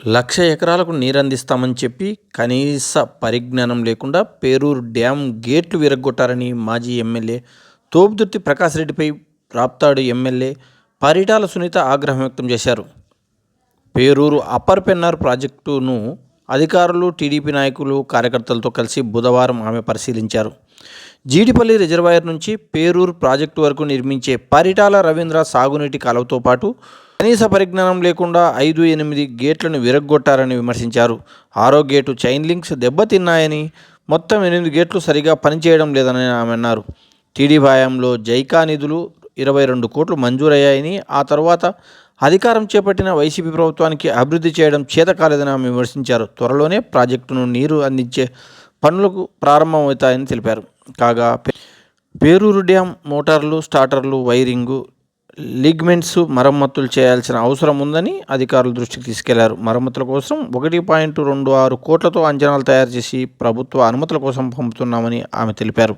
లక్ష ఎకరాలకు నీరందిస్తామని చెప్పి కనీస పరిజ్ఞానం లేకుండా పేరూరు డ్యాం గేట్లు విరగ్గొట్టారని మాజీ ఎమ్మెల్యే తోపుదుర్తి ప్రకాష్ రెడ్డిపై రాప్తాడు ఎమ్మెల్యే పరిటాల సునీత ఆగ్రహం వ్యక్తం చేశారు. పేరూరు అప్పర్ పెన్నార్ ప్రాజెక్టును అధికారులు టీడీపీ నాయకులు కార్యకర్తలతో కలిసి బుధవారం ఆమె పరిశీలించారు. జీడిపల్లి రిజర్వాయర్ నుంచి పేరూరు ప్రాజెక్టు వరకు నిర్మించే పరిటాల రవీంద్ర సాగునీటి కాలువతో పాటు కనీస పరిజ్ఞానం లేకుండా ఐదు ఎనిమిది గేట్లను విరగ్గొట్టారని విమర్శించారు. ఆరో గేటు చైన్ లింక్స్ దెబ్బతిన్నాయని మొత్తం ఎనిమిది గేట్లు సరిగా పనిచేయడం లేదని ఆమె అన్నారు. టీడీపీ హయాంలో జైకా నిధులు ఇరవై రెండు కోట్లు మంజూరయ్యాయని ఆ తర్వాత అధికారం చేపట్టిన వైసీపీ ప్రభుత్వానికి అభివృద్ధి చేయడం చేత కాలేదని ఆమె విమర్శించారు. త్వరలోనే ప్రాజెక్టును నీరు అందించే పనులకు ప్రారంభమవుతాయని తెలిపారు. కాగా పేరూరు డ్యాం మోటార్లు స్టార్టర్లు వైరింగు లిగ్మెంట్స్ మరమ్మతులు చేయాల్సిన అవసరం ఉందని అధికారుల దృష్టికి తీసుకెళ్ళారు. మరమ్మతుల కోసం ఒకటి పాయింట్ రెండు ఆరు కోట్లతో అంచనాలు తయారు చేసి ప్రభుత్వ అనుమతుల కోసం పంపుతున్నామని ఆమె తెలిపారు.